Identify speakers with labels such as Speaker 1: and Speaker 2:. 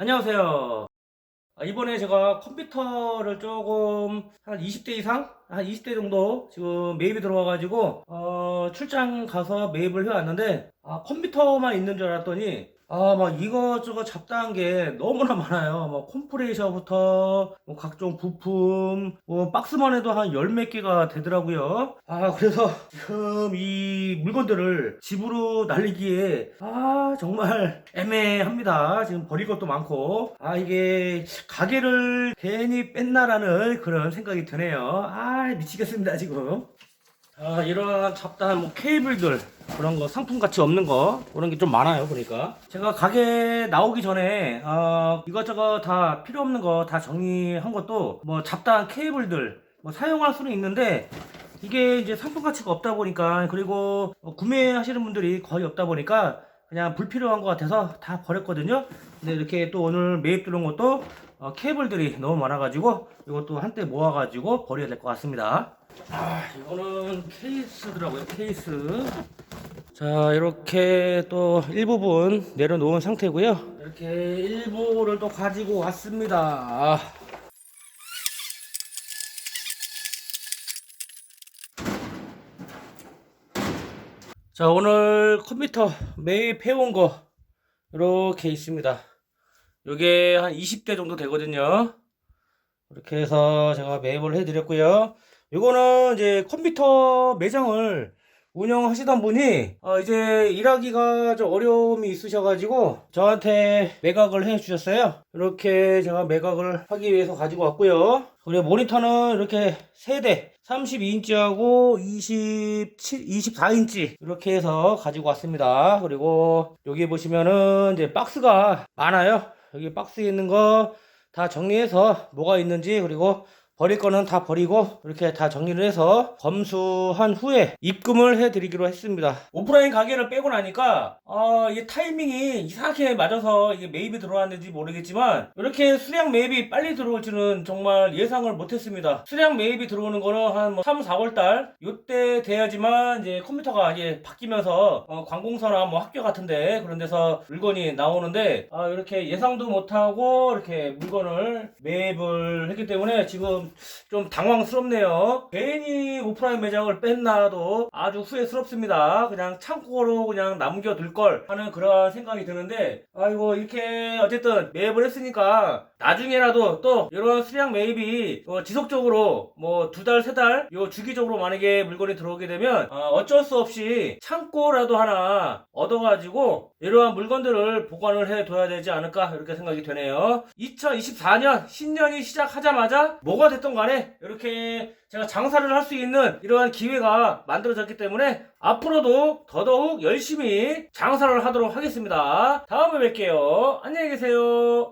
Speaker 1: 안녕하세요. 아, 이번에 제가 컴퓨터를 조금 한 20대 이상? 한 20대 정도 지금 매입이 들어와가지고 어, 출장 가서 매입을 해왔는데 아, 컴퓨터만 있는 줄 알았더니 아, 막 이것저것 잡다한 게 너무나 많아요. 뭐 컴프레셔부터 뭐 각종 부품, 뭐 박스만 해도 한 열 몇 개가 되더라고요. 아, 그래서 지금 이 물건들을 집으로 날리기에 아, 정말 애매합니다. 지금 버릴 것도 많고. 아, 이게 가게를 괜히 뺐나라는 그런 생각이 드네요. 아, 미치겠습니다, 지금. 아, 이런 잡다한 뭐 케이블들 그런 거 상품 가치 없는 거 그런 게 좀 많아요 보니까. 제가 가게 나오기 전에 어, 이것저것 다 필요 없는 거 다 정리한 것도 뭐 잡다한 케이블들 뭐 사용할 수는 있는데 이게 이제 상품 가치가 없다 보니까 그리고 어, 구매하시는 분들이 거의 없다 보니까 그냥 불필요한 것 같아서 다 버렸거든요. 근데 이렇게 또 오늘 매입 들어온 것도 어, 케이블들이 너무 많아가지고 이것도 한때 모아가지고 버려야 될 것 같습니다. 아, 이거는 케이스더라고요, 케이스. 자, 이렇게 또 일부분 내려놓은 상태고요. 이렇게 일부를 또 가지고 왔습니다. 자, 오늘 컴퓨터 매입해온 거 이렇게 있습니다. 요게 한 20대 정도 되거든요. 이렇게 해서 제가 매입을 해드렸고요. 이거는 이제 컴퓨터 매장을 운영하시던 분이 어 이제 일하기가 좀 어려움이 있으셔가지고 저한테 매각을 해 주셨어요. 이렇게 제가 매각을 하기 위해서 가지고 왔고요. 그리고 모니터는 이렇게 세대 32인치하고 27, 24인치 이렇게 해서 가지고 왔습니다. 그리고 여기 보시면은 이제 박스가 많아요. 여기 박스에 있는 거 다 정리해서 뭐가 있는지 그리고 버릴 거는 다 버리고 이렇게 다 정리를 해서 검수한 후에 입금을 해드리기로 했습니다. 오프라인 가게를 빼고 나니까 어, 이게 타이밍이 이상하게 맞아서 이게 매입이 들어왔는지 모르겠지만 이렇게 수량 매입이 빨리 들어올 줄은 정말 예상을 못했습니다. 수량 매입이 들어오는 거는 한뭐 3, 4월 달 요때 돼야지만 이제 컴퓨터가 이제 바뀌면서 어, 관공서나 뭐 학교 같은데 그런 데서 물건이 나오는데 아, 이렇게 예상도 못하고 이렇게 물건을 매입을 했기 때문에 지금 좀 당황스럽네요. 괜히 오프라인 매장을 뺐나도 아주 후회스럽습니다. 그냥 창고로 그냥 남겨둘 걸 하는 그런 생각이 드는데, 아이고, 이렇게 어쨌든 매입을 했으니까 나중에라도 또 이런 수량 매입이 어, 지속적으로 뭐 두 달, 세 달, 요 주기적으로 만약에 물건이 들어오게 되면 어, 어쩔 수 없이 창고라도 하나 얻어가지고 이러한 물건들을 보관을 해둬야 되지 않을까 이렇게 생각이 되네요. 2024년 신년이 시작하자마자 뭐가 됐던 간에 이렇게 제가 장사를 할 수 있는 이러한 기회가 만들어졌기 때문에 앞으로도 더더욱 열심히 장사를 하도록 하겠습니다. 다음에 뵐게요. 안녕히 계세요.